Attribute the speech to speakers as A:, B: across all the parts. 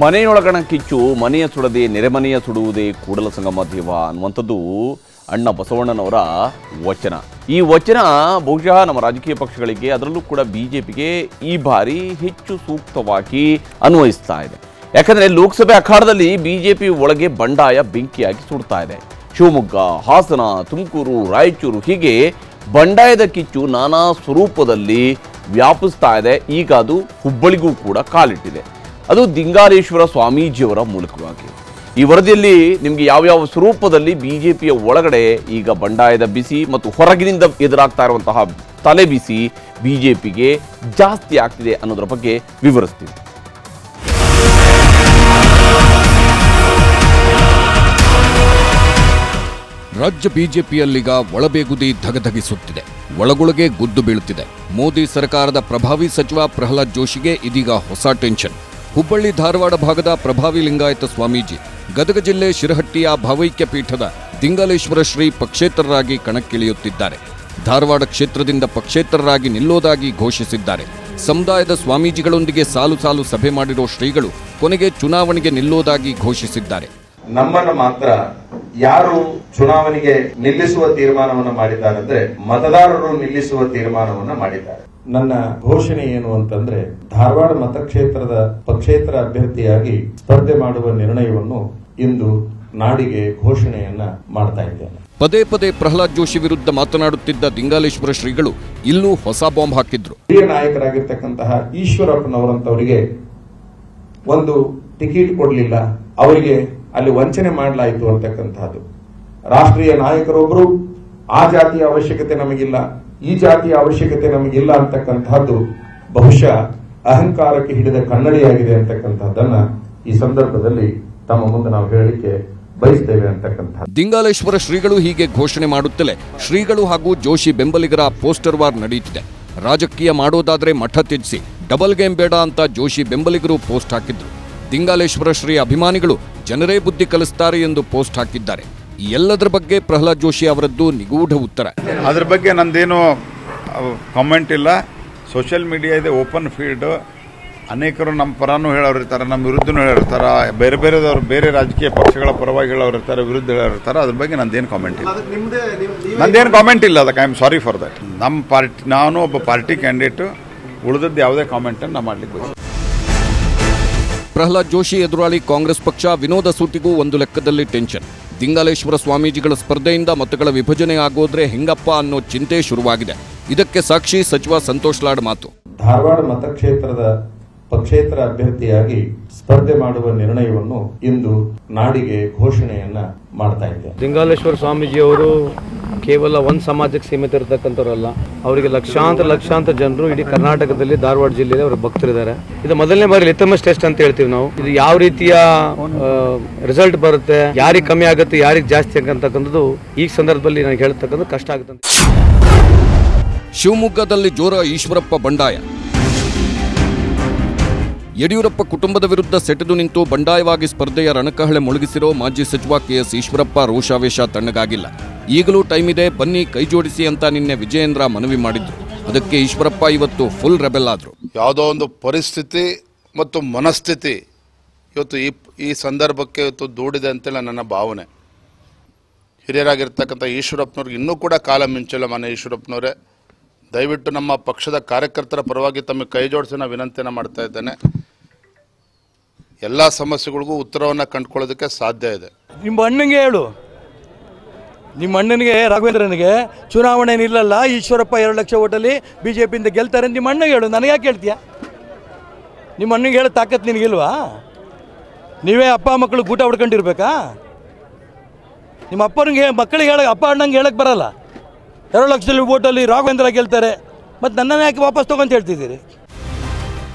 A: ಮನೆಯೊಳಗಣ ಕಿಚ್ಚು, ಮನೆಯ ಸುಡದೆ, ನೆರೆಮನೆಯ ಸುಡುವುದೇ ಕೂಡಲ ಸಂಗಮ ದೇವ ಅನ್ನುವಂಥದ್ದು ಅಣ್ಣ ಬಸವಣ್ಣನವರ ವಚನ. ಈ ವಚನ ಬಹುಶಃ ನಮ್ಮ ರಾಜಕೀಯ ಪಕ್ಷಗಳಿಗೆ, ಅದರಲ್ಲೂ ಕೂಡ ಬಿ ಜೆ ಪಿಗೆ ಈ ಬಾರಿ ಹೆಚ್ಚು ಸೂಕ್ತವಾಗಿ ಅನ್ವಯಿಸ್ತಾ ಇದೆ. ಯಾಕಂದರೆ ಲೋಕಸಭೆ ಅಖಾಡದಲ್ಲಿ ಬಿ ಜೆ ಪಿ ಒಳಗೆ ಬಂಡಾಯ ಬೆಂಕಿಯಾಗಿ ಸುಡ್ತಾ ಇದೆ. ಶಿವಮೊಗ್ಗ, ಹಾಸನ, ತುಮಕೂರು, ರಾಯಚೂರು ಹೀಗೆ ಬಂಡಾಯದ ಕಿಚ್ಚು ನಾನಾ ಸ್ವರೂಪದಲ್ಲಿ ವ್ಯಾಪಿಸ್ತಾ ಇದೆ. ಈಗ ಅದು ಹುಬ್ಬಳ್ಳಿಗೂ ಕೂಡ ಕಾಲಿಟ್ಟಿದೆ. ಅದು ದಿಂಗಾರೇಶ್ವರ ಸ್ವಾಮೀಜಿಯವರ ಮೂಲಕವಾಗಿ. ಈ ವರದಿಯಲ್ಲಿ ನಿಮಗೆ ಯಾವ್ಯಾವ ಸ್ವರೂಪದಲ್ಲಿ ಬಿಜೆಪಿಯ ಒಳಗಡೆ ಈಗ ಬಂಡಾಯದ ಬಿಸಿ ಮತ್ತು ಹೊರಗಿನಿಂದ ಎದುರಾಗ್ತಾ ಇರುವಂತಹ ತಲೆ ಬಿಸಿ ಬಿಜೆಪಿಗೆ ಜಾಸ್ತಿ ಆಗ್ತಿದೆ ಅನ್ನೋದರ ಬಗ್ಗೆ ವಿವರಿಸ್ತೀವಿ.
B: ರಾಜ್ಯ ಬಿಜೆಪಿಯಲ್ಲೀಗ ಒಳಬೇಗುದಿ ಧಗಧಗಿಸುತ್ತಿದೆ. ಒಳಗೊಳಗೆ ಗುದ್ದು ಬೀಳುತ್ತಿದೆ. ಮೋದಿ ಸರ್ಕಾರದ ಪ್ರಭಾವಿ ಸಚಿವ ಪ್ರಹ್ಲಾದ್ ಜೋಶಿಗೆ ಇದೀಗ ಹೊಸ ಟೆನ್ಷನ್. ಹುಬ್ಬಳ್ಳಿ ಧಾರವಾಡ ಭಾಗದ ಪ್ರಭಾವಿ ಲಿಂಗಾಯತ ಸ್ವಾಮೀಜಿ, ಗದಗ ಜಿಲ್ಲೆ ಶಿರಹಟ್ಟಿಯ ಭಾವೈಕ್ಯ ಪೀಠದ ದಿಂಗಲೇಶ್ವರ ಶ್ರೀ ಪಕ್ಷೇತರರಾಗಿ ಕಣಕ್ಕಿಳಿಯುತ್ತಿದ್ದಾರೆ. ಧಾರವಾಡ ಕ್ಷೇತ್ರದಿಂದ ಪಕ್ಷೇತರರಾಗಿ ನಿಲ್ಲೋದಾಗಿ ಘೋಷಿಸಿದ್ದಾರೆ. ಸಮುದಾಯದ ಸ್ವಾಮೀಜಿಗಳೊಂದಿಗೆ ಸಾಲು ಸಾಲು ಸಭೆ ಮಾಡಿರೋ ಶ್ರೀಗಳು ಕೊನೆಗೆ ಚುನಾವಣೆಗೆ ನಿಲ್ಲೋದಾಗಿ ಘೋಷಿಸಿದ್ದಾರೆ.
C: ನಮ್ಮನ್ನು ಮಾತ್ರ ಯಾರು ಚುನಾವಣೆಗೆ ನಿಲ್ಲಿಸುವ ತೀರ್ಮಾನವನ್ನ ಮಾಡಿದ್ದಾರೆ ಅಂದ್ರೆ ಮತದಾರರು ನಿಲ್ಲಿಸುವ ತೀರ್ಮಾನವನ್ನ ಮಾಡಿದ್ದಾರೆ. ನನ್ನ ಘೋಷಣೆ ಏನು ಅಂತಂದ್ರೆ ಧಾರವಾಡ ಮತಕ್ಷೇತ್ರದ ಪಕ್ಷೇತರ ಅಭ್ಯರ್ಥಿಯಾಗಿ ಸ್ಪರ್ಧೆ ಮಾಡುವ ನಿರ್ಣಯವನ್ನು ಇಂದು ನಾಡಿಗೆ ಘೋಷಣೆಯನ್ನ ಮಾಡ್ತಾ ಇದ್ದೇನೆ.
B: ಪದೇ ಪದೇ ಪ್ರಹ್ಲಾದ್ ಜೋಶಿ ವಿರುದ್ಧ ಮಾತನಾಡುತ್ತಿದ್ದ ದಿಂಗಾಲೇಶ್ವರ ಶ್ರೀಗಳು ಇಲ್ಲೂ ಹೊಸ ಬಾಂಬ್ ಹಾಕಿದ್ರು.
C: ಹಿರಿಯ ನಾಯಕರಾಗಿರ್ತಕ್ಕಂತಹ ಈಶ್ವರಪ್ಪನವರಂತವರಿಗೆ ಒಂದು ಟಿಕೆಟ್ ಕೊಡಲಿಲ್ಲ. ಅವರಿಗೆ ಅಲ್ಲಿ ವಂಚನೆ ಮಾಡಲಾಯಿತು ಅಂತಕ್ಕಂಥದ್ದು ರಾಷ್ಟ್ರೀಯ ನಾಯಕರೊಬ್ಬರು ಆ ಜಾತಿಯ ಅವಶ್ಯಕತೆ ನಮಗಿಲ್ಲ, ಈ ಜಾತಿಯ ಅವಶ್ಯಕತೆ ನಮಗಿಲ್ಲ ಅಂತಕ್ಕಂಥದ್ದು ಬಹುಶಃ ಅಹಂಕಾರಕ್ಕೆ ಹಿಡಿದ ಕನ್ನಡಿಯಾಗಿದೆ ಅಂತಕ್ಕಂಥದ್ದನ್ನ ಈ ಸಂದರ್ಭದಲ್ಲಿ ತಮ್ಮ ಮುಂದೆ ನಾವು ಹೇಳಿಕೆ ಬಯಸ್ತೇವೆ ಅಂತಕ್ಕಂಥ
B: ದಿಂಗಾಲೇಶ್ವರ ಶ್ರೀಗಳು ಹೀಗೆ ಘೋಷಣೆ ಮಾಡುತ್ತಲೇ ಶ್ರೀಗಳು ಹಾಗೂ ಜೋಶಿ ಬೆಂಬಲಿಗರ ಪೋಸ್ಟರ್ ವಾರ್ ನಡೆಯುತ್ತಿದೆ. ರಾಜಕೀಯ ಮಾಡೋದಾದ್ರೆ ಮಠ ತ್ಯಜಿಸಿ, ಡಬಲ್ ಗೇಮ್ ಬೇಡ ಅಂತ ಜೋಶಿ ಬೆಂಬಲಿಗರು ಪೋಸ್ಟ್ ಹಾಕಿದ್ರು. ದಿಂಗಾಲೇಶ್ವರ ಶ್ರೀ ಅಭಿಮಾನಿಗಳು ಜನರೇ ಬುದ್ಧಿ ಕಲಿಸ್ತಾರೆ ಎಂದು ಪೋಸ್ಟ್ ಹಾಕಿದ್ದಾರೆ. ಈ ಎಲ್ಲದರ ಬಗ್ಗೆ ಪ್ರಹ್ಲಾದ್ ಜೋಶಿ ಅವರದ್ದು ನಿಗೂಢ ಉತ್ತರ.
D: ಅದ್ರ ಬಗ್ಗೆ ನಂದೇನು ಕಾಮೆಂಟ್ ಇಲ್ಲ. ಸೋಷಿಯಲ್ ಮೀಡಿಯಾ ಇದೆ ಓಪನ್ ಫೀಲ್ಡ್ ಅನೇಕರು ನಮ್ಮ ಪರನೂ ಹೇಳೋರಿರ್ತಾರೆ ನಮ್ಮ ವಿರುದ್ಧನೂ ಹೇಳಿರ್ತಾರೆ ಬೇರೆ ಬೇರೆದವ್ರು ಬೇರೆ ರಾಜಕೀಯ ಪಕ್ಷಗಳ ಪರವಾಗಿ ಹೇಳೋರಿರ್ತಾರೆ ವಿರುದ್ಧ ಹೇಳೋರಿರ್ತಾರೆ ಅದ್ರ ಬಗ್ಗೆ ನಂದೇನು ಕಾಮೆಂಟ್ ಇಲ್ಲ. ನಂದೇನು ಕಾಮೆಂಟ್ ಇಲ್ಲ ಅದಕ್ಕೆ I am sorry for that ನಮ್ಮ ಪಾರ್ಟಿ ನಾನು ಒಬ್ಬ ಪಾರ್ಟಿ ಕ್ಯಾಂಡಿಡೇಟು ಉಳಿದದ್ದು ಯಾವುದೇ ಕಾಮೆಂಟನ್ನು ನಾನು ಮಾಡ್ಲಿಕ್ಕೆ ಬಯಸ್ತೀನಿ
B: ಪ್ರಹ್ಲಾದ್ ಜೋಶಿ ಎದುರಾಳಿ ಕಾಂಗ್ರೆಸ್ ಪಕ್ಷ ವಿನೋದ ಸೂತಿಗೂ ಒಂದು ಲೆಕ್ಕದಲ್ಲಿ ಟೆನ್ಷನ್. ದಿಂಗಾಲೇಶ್ವರ ಸ್ವಾಮೀಜಿಗಳ ಸ್ಪರ್ಧೆಯಿಂದ ಮತಗಳ ವಿಭಜನೆ ಆಗೋದ್ರೆ ಹೆಂಗಪ್ಪ ಅನ್ನೋ ಚಿಂತೆ ಶುರುವಾಗಿದೆ. ಇದಕ್ಕೆ ಸಾಕ್ಷಿ ಸಚಿವ ಸಂತೋಷ್ ಲಾಡ್ ಮಾತು.
C: ಧಾರವಾಡ ಮತಕ್ಷೇತ್ರದ ಪಕ್ಷೇತರ ಅಭ್ಯರ್ಥಿಯಾಗಿ ಸ್ಪರ್ಧೆ ಮಾಡುವ ನಿರ್ಣಯವನ್ನು ಇಂದು ನಾಡಿಗೆ ಘೋಷಣೆಯನ್ನ ಮಾಡ್ತಾ ಇದೆ
E: ಸ್ವಾಮೀಜಿ ಸ್ವಾಮೀಜಿಯವರು ಕೇವಲ ಒಂದು ಸಮಾಜಕ್ಕೆ ಸೀಮಿತ ಇರತಕ್ಕಂಥವ್ರಲ್ಲ, ಅವರಿಗೆ ಲಕ್ಷಾಂತರ ಲಕ್ಷಾಂತರ ಜನರು ಇಡೀ ಕರ್ನಾಟಕದಲ್ಲಿ, ಧಾರವಾಡ ಜಿಲ್ಲೆಯಲ್ಲಿ ಅವರು ಭಕ್ತರಿದ್ದಾರೆ. ಇದು ಮೊದಲನೇ ಬಾರಿ ಲಿತಮಸ್ ಟೆಸ್ಟ್ ಅಂತ ಹೇಳ್ತೀವಿ ನಾವು. ಇದು ಯಾವ ರೀತಿಯ ರಿಸಲ್ಟ್ ಬರುತ್ತೆ, ಯಾರಿಗೆ ಕಮ್ಮಿ ಆಗುತ್ತೆ, ಯಾರಿಗೆ ಜಾಸ್ತಿ ಆಗಂತಕ್ಕಂಥದ್ದು ಈ ಸಂದರ್ಭದಲ್ಲಿ ನನಗೆ ಹೇಳ್ತಕ್ಕಂಥದ್ದು ಕಷ್ಟ ಆಗುತ್ತೆ
B: ಶಿವಮೊಗ್ಗದಲ್ಲಿ ಜೋರ ಈಶ್ವರಪ್ಪ ಬಂಡಾಯ. ಯಡಿಯೂರಪ್ಪ ಕುಟುಂಬದ ವಿರುದ್ಧ ಸೆಟೆದು ನಿಂತು ಬಂಡಾಯವಾಗಿ ಸ್ಪರ್ಧೆಯ ರಣಕಹಳೆ ಮುಳುಗಿಸಿರೋ ಮಾಜಿ ಸಚಿವ ಕೆಎಸ್ ಈಶ್ವರಪ್ಪ ರೋಷಾವೇಶ ತಣ್ಣಗಾಗಿಲ್ಲ. ಈಗಲೂ ಟೈಮ್ ಇದೆ, ಬನ್ನಿ ಕೈಜೋಡಿಸಿ ಅಂತ ನಿನ್ನೆ ವಿಜಯೇಂದ್ರ ಮನವಿ ಮಾಡಿದ್ರು. ಅದಕ್ಕೆ ಈಶ್ವರಪ್ಪ ಇವತ್ತು ಫುಲ್ ರೆಬೆಲ್ ಆದ್ರು.
F: ಯಾವುದೋ ಒಂದು ಪರಿಸ್ಥಿತಿ ಮತ್ತು ಮನಸ್ಥಿತಿ ಇವತ್ತು ಈ ಈ ಸಂದರ್ಭಕ್ಕೆ ಇವತ್ತು ದೂಡಿದೆ ಅಂತೇಳಿ ನನ್ನ ಭಾವನೆ. ಹಿರಿಯರಾಗಿರ್ತಕ್ಕಂಥ ಈಶ್ವರಪ್ಪನವ್ರಿಗೆ ಇನ್ನೂ ಕೂಡ ಕಾಲ ಮಿಂಚಿಲ್ಲ ಮನೆ ಈಶ್ವರಪ್ಪನವರೇ. ದಯವಿಟ್ಟು ನಮ್ಮ ಪಕ್ಷದ ಕಾರ್ಯಕರ್ತರ ಪರವಾಗಿ ತಮಗೆ ಕೈ ಜೋಡಿಸಿ ನಾನು ವಿನಂತಿಯನ್ನು ಮಾಡ್ತಾ ಇದ್ದೇನೆ. ಎಲ್ಲ ಸಮಸ್ಯೆಗಳಿಗೂ ಉತ್ತರವನ್ನು ಕಂಡುಕೊಳ್ಳೋದಕ್ಕೆ ಸಾಧ್ಯ ಇದೆ.
G: ನಿಮ್ಮ ಅಣ್ಣನಿಗೆ ಹೇಳು. ನಿಮ್ಮ ಅಣ್ಣನಿಗೆ, ರಾಘವೇಂದ್ರನಿಗೆ ಚುನಾವಣೆ ನಿಲ್ಲಲ್ಲ ಈಶ್ವರಪ್ಪ ಎರಡು ಲಕ್ಷ ಓಟಲ್ಲಿ ಬಿ ಜೆ ಪಿಯಿಂದ ಗೆಲ್ತಾರೆ ನಿಮ್ಮ ಅಣ್ಣಗೆ ಹೇಳು. ನನಗೆ ಯಾಕೆ ಹೇಳ್ತೀಯ? ನಿಮ್ಮ ಅಣ್ಣಗೆ ಹೇಳೋ ತಾಕತ್ತು ನಿನಗಿಲ್ವಾ? ನೀವೇ ಅಪ್ಪ, ಮಕ್ಕಳು ಗೂಟ ಹೊಡ್ಕೊಂಡಿರ್ಬೇಕಾ? ನಿಮ್ಮ ಅಪ್ಪನಿಗೆ, ಮಕ್ಕಳಿಗೆ ಹೇಳ, ಅಪ್ಪ ಅಣ್ಣಂಗೆ ಹೇಳಕ್ಕೆ ಬರಲ್ಲ. ಎರಡು ಲಕ್ಷದಲ್ಲಿ ಓಟಲ್ಲಿ ರಾಘವೇಂದ್ರ ಗೆಲ್ತಾರೆ. ಮತ್ತು ನನ್ನನ್ನು ಯಾಕೆ ವಾಪಸ್ ತೊಗೊಂತ ಹೇಳ್ತಿದ್ದೀರಿ?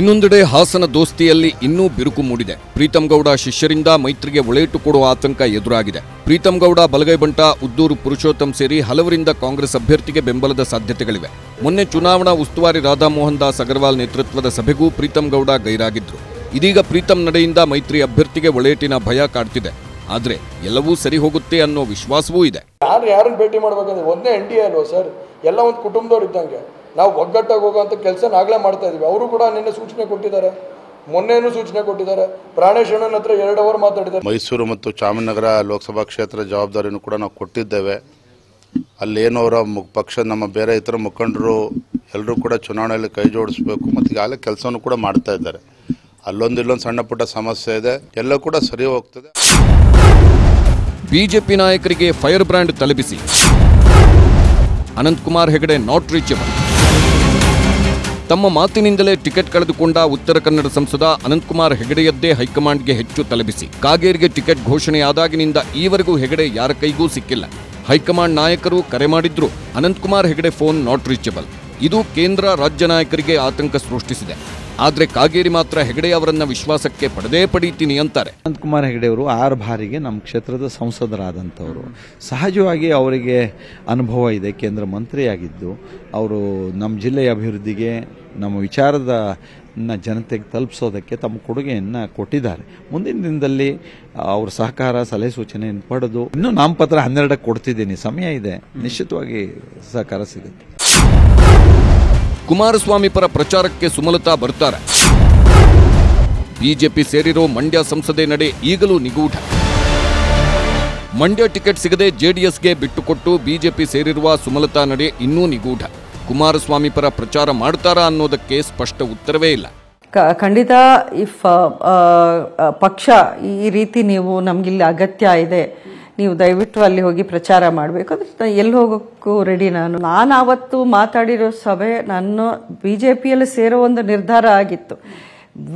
B: ಇನ್ನೊಂದೆಡೆ ಹಾಸನ ದೋಸ್ತಿಯಲ್ಲಿ ಇನ್ನೂ ಬಿರುಕು ಮೂಡಿದೆ. ಪ್ರೀತಂ ಗೌಡ ಶಿಷ್ಯರಿಂದ ಮೈತ್ರಿಗೆ ಒಳೇಟು ಕೊಡುವ ಆತಂಕ ಎದುರಾಗಿದೆ. ಪ್ರೀತಂ ಗೌಡ ಬಲಗೈ ಬಂಟ, ಉದ್ದೂರು ಪುರುಷೋತ್ತಮ್ ಸೇರಿ ಹಲವರಿಂದ ಕಾಂಗ್ರೆಸ್ ಅಭ್ಯರ್ಥಿಗೆ ಬೆಂಬಲದ ಸಾಧ್ಯತೆಗಳಿವೆ. ಮೊನ್ನೆ ಚುನಾವಣಾ ಉಸ್ತುವಾರಿ ರಾಧಾಮೋಹನ್ ದಾಸ್ ಅಗರ್ವಾಲ್ ನೇತೃತ್ವದ ಸಭೆಗೂ ಪ್ರೀತಂ ಗೌಡ ಗೈರಾಗಿದ್ರು. ಇದೀಗ ಪ್ರೀತಂ ನಡೆಯಿಂದ ಮೈತ್ರಿ ಅಭ್ಯರ್ಥಿಗೆ ಒಳೇಟಿನ ಭಯ ಕಾಡ್ತಿದೆ. ಆದ್ರೆ ಎಲ್ಲವೂ ಸರಿ ಹೋಗುತ್ತೆ ಅನ್ನೋ ವಿಶ್ವಾಸವೂ ಇದೆ.
H: ಯಾರು ಯಾರನ್ನು ಭೇಟಿ ಮಾಡಬೇಕಂದ್ರೆ ಒಂದೇ ಎನ್ ಡಿ ಸರ್? ಎಲ್ಲ ಒಂದು ಕುಟುಂಬದವ್ರು ಇದ್ದಂಗೆ. ನಾವು ಒಗ್ಗಟ್ಟಾಗಿ ಹೋಗೋಂಥ ಕೆಲಸ ಆಗಲೇ ಮಾಡ್ತಾ ಇದ್ದೀವಿ ಅವರು ಕೂಡ ನಿನ್ನೆ ಸೂಚನೆ ಕೊಟ್ಟಿದ್ದಾರೆ. ಮೊನ್ನೆನೂ ಸೂಚನೆ ಕೊಟ್ಟಿದ್ದಾರೆ. ಪ್ರಾಣೇಶ್ ಅಣ್ಣನ ಹತ್ರ ಎರಡು ಅವರ್ ಮಾತಾಡಿದ್ದಾರೆ.
F: ಮೈಸೂರು ಮತ್ತು ಚಾಮರಾಜನಗರ ಲೋಕಸಭಾ ಕ್ಷೇತ್ರ ಜವಾಬ್ದಾರಿಯನ್ನು ಕೂಡ ನಾವು ಕೊಟ್ಟಿದ್ದೇವೆ. ಅಲ್ಲೇನು ಅವರ ಮು- ಪಕ್ಷ ನಮ್ಮ ಬೇರೆ ಇತರ ಮುಖಂಡರು ಎಲ್ಲರೂ ಕೂಡ ಚುನಾವಣೆಯಲ್ಲಿ ಕೈ ಜೋಡಿಸಬೇಕು ಮತ್ತು ಈಗಾಗಲೇ ಕೆಲಸವನ್ನು ಕೂಡ ಮಾಡ್ತಾ ಇದ್ದಾರೆ. ಅಲ್ಲೊಂದು ಇಲ್ಲೊಂದು ಸಣ್ಣ ಪುಟ್ಟ ಸಮಸ್ಯೆ ಇದೆ. ಎಲ್ಲ ಕೂಡ ಸರಿ ಹೋಗ್ತದೆ.
B: ಬಿಜೆಪಿ ನಾಯಕರಿಗೆ ಫೈರ್ ಬ್ರ್ಯಾಂಡ್ ತಲುಪಿಸಿ. Anantkumar Hegde not reachable. ತಮ್ಮ ಮಾತಿನಿಂದಲೇ ಟಿಕೆಟ್ ಕಳೆದುಕೊಂಡ ಉತ್ತರ ಕನ್ನಡ ಸಂಸದ ಅನಂತಕುಮಾರ್ ಹೆಗಡೆಯದ್ದೇ ಹೈಕಮಾಂಡ್ಗೆ ಹೆಚ್ಚು ತಲೆಬಿಸಿ. ಕಾಗೇರಿಗೆ ಟಿಕೆಟ್ ಘೋಷಣೆಯಾದಾಗಿನಿಂದ ಈವರೆಗೂ ಹೆಗಡೆ ಯಾರ ಕೈಗೂ ಸಿಕ್ಕಿಲ್ಲ. ಹೈಕಮಾಂಡ್ ನಾಯಕರು ಕರೆ ಮಾಡಿದ್ರು. Anantkumar Hegde phone not reachable. ಇದು ಕೇಂದ್ರ ರಾಜ್ಯ ನಾಯಕರಿಗೆ ಆತಂಕ ಸೃಷ್ಟಿಸಿದೆ. ಆದ್ರೆ ಕಾಗೇರಿ ಮಾತ್ರ ಹೆಗಡೆ ಅವರನ್ನ ವಿಶ್ವಾಸಕ್ಕೆ ಪಡೆದೇ ಪಡೀತೀನಿ ಅಂತಾರೆ.
I: ಅನಂತಕುಮಾರ್ ಹೆಗಡೆ ಅವರು ಆರು ಬಾರಿಗೆ ನಮ್ಮ ಕ್ಷೇತ್ರದ ಸಂಸದರಾದಂಥವರು. ಸಹಜವಾಗಿ ಅವರಿಗೆ ಅನುಭವ ಇದೆ, ಕೇಂದ್ರ ಮಂತ್ರಿಯಾಗಿದ್ದು. ಅವರು ನಮ್ಮ ಜಿಲ್ಲೆಯ ಅಭಿವೃದ್ಧಿಗೆ, ನಮ್ಮ ವಿಚಾರದ ಜನತೆಗೆ ತಲುಪಿಸೋದಕ್ಕೆ ತಮ್ಮ ಕೊಡುಗೆಯನ್ನು ಕೊಟ್ಟಿದ್ದಾರೆ. ಮುಂದಿನ ದಿನದಲ್ಲಿ ಅವ್ರ ಸಹಕಾರ, ಸಲಹೆ ಸೂಚನೆಯನ್ನು ಪಡೆದು ಇನ್ನೂ ನಾಮಪತ್ರ ಹನ್ನೆರಡಕ್ಕೆ ಕೊಡ್ತಿದ್ದೀನಿ. ಸಮಯ ಇದೆ. ನಿಶ್ಚಿತವಾಗಿ ಸಹಕಾರ ಸಿಗುತ್ತೆ.
B: ಕುಮಾರಸ್ವಾಮಿ ಪರ ಪ್ರಚಾರಕ್ಕೆ ಸುಮಲತಾ ಬರ್ತಾರೆ. ಬಿಜೆಪಿ ಸೇರಿರೋ ಮಂಡ್ಯ ಸಂಸದೆ ನಡೆ ಈಗಲೂ ನಿಗೂಢ. ಮಂಡ್ಯ ಟಿಕೆಟ್ ಸಿಗದೆ ಜೆಡಿಎಸ್ಗೆ ಬಿಟ್ಟುಕೊಟ್ಟು ಬಿಜೆಪಿ ಸೇರಿರುವ ಸುಮಲತಾ ನಡೆ ಇನ್ನೂ ನಿಗೂಢ. ಕುಮಾರಸ್ವಾಮಿ ಪರ ಪ್ರಚಾರ ಮಾಡ್ತಾರಾ ಅನ್ನೋದಕ್ಕೆ ಸ್ಪಷ್ಟ ಉತ್ತರವೇ ಇಲ್ಲ.
J: ಖಂಡಿತ ಇಫ್ ಪಕ್ಷ ಈ ರೀತಿ ನೀವು ನಮಗಿಲ್ಲಿ ಅಗತ್ಯ ಇದೆ ನೀವು ದಯವಿಟ್ಟು ಅಲ್ಲಿ ಹೋಗಿ ಪ್ರಚಾರ ಮಾಡಬೇಕು. ಅದು ಎಲ್ಲಿ ಹೋಗೋಕ್ಕೂ ರೆಡಿ ನಾನು. ನಾನು ಆವತ್ತು ಮಾತಾಡಿರೋ ಸಭೆ ನನ್ನ ಬಿ ಜೆ ಪಿಯಲ್ಲಿ ಸೇರೋ ಒಂದು ನಿರ್ಧಾರ ಆಗಿತ್ತು.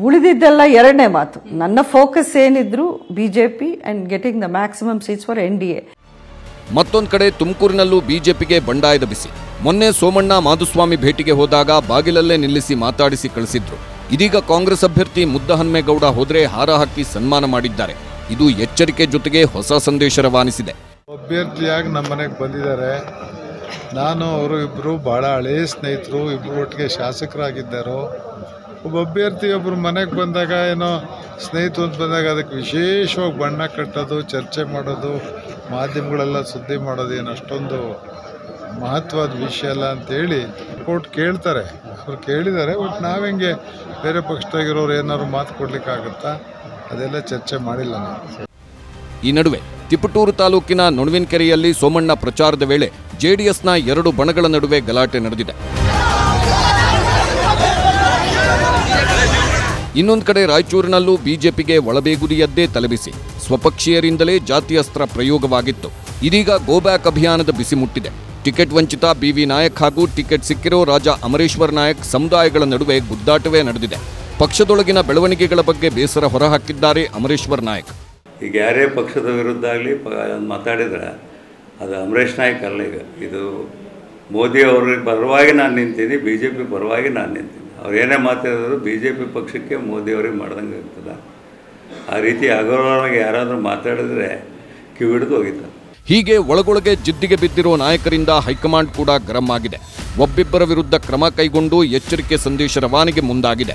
J: ಉಳಿದಿದ್ದೆಲ್ಲ ಎರಡನೇ ಮಾತು. ನನ್ನ ಫೋಕಸ್ ಏನಿದ್ರು B J P and getting the maximum seats for N D A
B: ಮತ್ತೊಂದು ಕಡೆ ತುಮಕೂರಿನಲ್ಲೂ ಬಿಜೆಪಿಗೆ ಬಂಡಾಯದ ಬಿಸಿ. ಮೊನ್ನೆ ಸೋಮಣ್ಣ ಮಾಧುಸ್ವಾಮಿ ಭೇಟಿಗೆ ಹೋದಾಗ ಬಾಗಿಲಲ್ಲೇ ನಿಲ್ಲಿಸಿ ಮಾತಾಡಿಸಿ ಕಳಿಸಿದ್ರು. ಇದೀಗ ಕಾಂಗ್ರೆಸ್ ಅಭ್ಯರ್ಥಿ ಮುದ್ದಹನ್ಮೇಗೌಡ ಹೋದ್ರೆ ಹಾರ ಹಾಕಿ ಸನ್ಮಾನ ಮಾಡಿದ್ದಾರೆ. ಇದು ಎಚ್ಚರಿಕೆ ಜೊತೆಗೆ ಹೊಸ ಸಂದೇಶ ರವಾನಿಸಿದೆ.
K: ಅಭ್ಯರ್ಥಿಯಾಗಿ ನಮ್ಮ ಮನೆಗೆ ಬಂದಿದ್ದಾರೆ. ನಾನು, ಅವರು ಇಬ್ಬರು ಭಾಳ ಹಳೆಯ ಸ್ನೇಹಿತರು ಇಬ್ಬರು ಒಟ್ಟಿಗೆ ಶಾಸಕರಾಗಿದ್ದರು. ಒಬ್ಬ ಅಭ್ಯರ್ಥಿ ಒಬ್ಬರು ಮನೆಗೆ ಬಂದಾಗ ಏನೋ ಸ್ನೇಹಿತರು ಅಂತ ಬಂದಾಗ ಅದಕ್ಕೆ ವಿಶೇಷವಾಗಿ ಬಣ್ಣ ಕಟ್ಟೋದು, ಚರ್ಚೆ ಮಾಡೋದು, ಮಾಧ್ಯಮಗಳೆಲ್ಲ ಸುದ್ದಿ ಮಾಡೋದು ಏನು ಅಷ್ಟೊಂದು ಮಹತ್ವದ ವಿಷಯ ಅಲ್ಲ ಅಂತೇಳಿ ಕೋರ್ಟ್ ಕೇಳ್ತಾರೆ. ಅವ್ರು ಕೇಳಿದ್ದಾರೆ, ಬಟ್ ಹೆಂಗೆ ಬೇರೆ ಪಕ್ಷದಾಗಿರೋರು ಏನಾದ್ರು ಮಾತು ಕೊಡ್ಲಿಕ್ಕಾಗತ್ತಾ? ಅದೆಲ್ಲ ಚರ್ಚೆ ಮಾಡಿಲ್ಲ
B: ಈ ನಡುವೆ ತಿಪಟೂರು ತಾಲೂಕಿನ ನೊಣವಿನಕೆರೆಯಲ್ಲಿ ಸೋಮಣ್ಣ ಪ್ರಚಾರದ ವೇಳೆ ಜೆಡಿಎಸ್ನ ಎರಡು ಬಣಗಳ ನಡುವೆ ಗಲಾಟೆ ನಡೆದಿದೆ. ಇನ್ನೊಂದು ಕಡೆ ರಾಯಚೂರಿನಲ್ಲೂ ಬಿಜೆಪಿಗೆ ಒಳಬೇಗುದಿಯದ್ದೇ ತಲೆಬಿಸಿ. ಸ್ವಪಕ್ಷೀಯರಿಂದಲೇ ಜಾತಿ ಅಸ್ತ್ರ ಪ್ರಯೋಗವಾಗಿತ್ತು. ಇದೀಗ ಗೋಬ್ಯಾಕ್ ಅಭಿಯಾನದ ಬಿಸಿ ಮುಟ್ಟಿದೆ. ಟಿಕೆಟ್ ವಂಚಿತ ಬಿವಿ ನಾಯಕ್ ಹಾಗೂ ಟಿಕೆಟ್ ಸಿಕ್ಕಿರೋ ರಾಜ ಅಮರೇಶ್ವರ್ ನಾಯಕ್ ಸಮುದಾಯಗಳ ನಡುವೆ ಗುದ್ದಾಟವೇ ನಡೆದಿದೆ. ಪಕ್ಷದೊಳಗಿನ ಬೆಳವಣಿಗೆಗಳ ಬಗ್ಗೆ ಬೇಸರ ಹೊರಹಾಕಿದ್ದಾರೆ ಅಮರೇಶ್ವರ್ ನಾಯಕ್.
L: ಈಗ ಯಾರೇ ಪಕ್ಷದ ವಿರುದ್ಧ ಆಗಲಿ ಮಾತಾಡಿದ್ರೆ ಅದು ಅಮರೇಶ್ ನಾಯಕ್ ಅಲ್ಲ ಈಗ. ಇದು ಮೋದಿ ಅವ್ರಿಗೆ ಪರವಾಗಿ ನಾನು ನಿಂತೀನಿ ಬಿ ಜೆ ಪಿ ಪರವಾಗಿ ನಾನು ನಿಂತೀನಿ. ಅವ್ರು ಏನೇ ಮಾತಾಡಿದ್ರು ಬಿ ಜೆ ಪಿ ಪಕ್ಷಕ್ಕೆ ಮೋದಿ ಅವ್ರಿಗೆ ಮಾಡ್ದಂಗೆ ಆಗ್ತದೆ. ಆ ರೀತಿ ಅಗೌರವಾಗಿ ಯಾರಾದರೂ ಮಾತಾಡಿದ್ರೆ ಕಿವಿ ಹಿಡಿದು ಹೋಗಿತ್ತು
B: ಹೀಗೆ ಒಳಗೊಳಗೆ ಜಿದ್ದಿಗೆ ಬಿದ್ದಿರುವ ನಾಯಕರಿಂದ ಹೈಕಮಾಂಡ್ ಕೂಡ ಗರಂ ಆಗಿದೆ. ಒಬ್ಬಿಬ್ಬರ ವಿರುದ್ಧ ಕ್ರಮ ಕೈಗೊಂಡು ಎಚ್ಚರಿಕೆ ಸಂದೇಶ ರವಾನೆಗೆ ಮುಂದಾಗಿದೆ.